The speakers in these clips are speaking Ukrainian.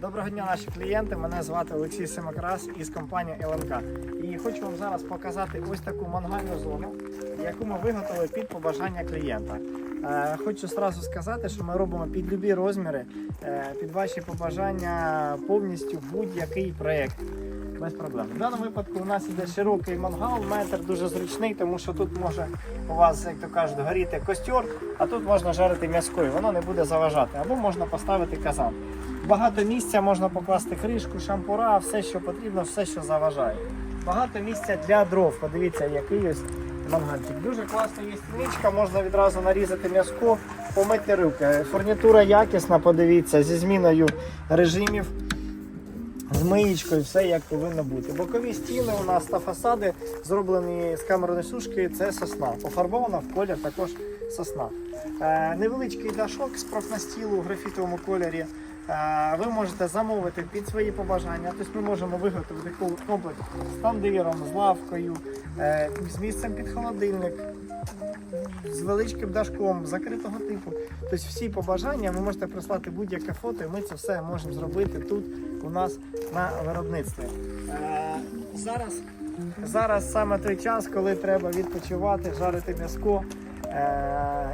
Доброго дня, наші клієнти. Мене звати Олексій Семакрас із компанії ЛНК. І хочу вам зараз показати ось таку мангальну зону, яку ми виготовили під побажання клієнта. Е, Хочу одразу сказати, що ми робимо під любі розміри, е, під ваші побажання повністю будь-який проєкт. Без проблем. В даному випадку у нас іде широкий мангал, метр дуже зручний, тому що тут може у вас, як то кажуть, горіти костер, а тут можна жарити м'язкою, воно не буде заважати. Або можна поставити казан. Багато місця можна покласти кришку, шампура, все, що потрібно, все, що заважає. Багато місця для дров. Подивіться, який ось мангальчик. Дуже класна є стіничка, можна відразу нарізати м'язко, помити руки. Фурнітура якісна, подивіться, зі зміною режимів з миєчкою, все як повинно бути. Бокові стіни у нас та фасади зроблені з камерної сушки, це сосна. Пофарбована в колір також сосна. Е, невеличкий дашок з профнастілу в графітовому кольорі. Е, ви можете замовити під свої побажання. Тобто ми можемо виготовити комплекс з тандиром, з лавкою, е, з місцем під холодильник, з величким дашком, закритого типу. Тобто всі побажання ви можете прислати будь-яке фото, і ми це все можемо зробити тут у нас на виробництві. Е, зараз, зараз саме той час, коли треба відпочивати, жарити м'язко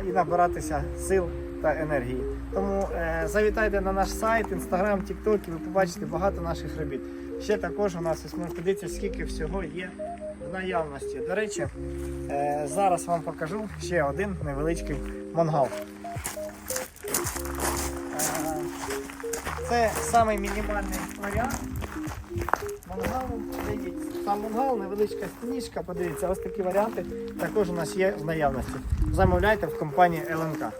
і набиратися сил та енергії. Тому е, завітайте на наш сайт, інстаграм, тікток, і ви побачите багато наших робіт. Ще також у нас ось можете подивитися, скільки всього є в наявності. До речі, е, зараз вам покажу ще один невеличкий мангал. Е, Це самий мінімальний варіант мангалу. Сам мангал, невеличка стінічка, подивіться, ось такі варіанти також у нас є в наявності. Замовляйте в компанії ЛНК.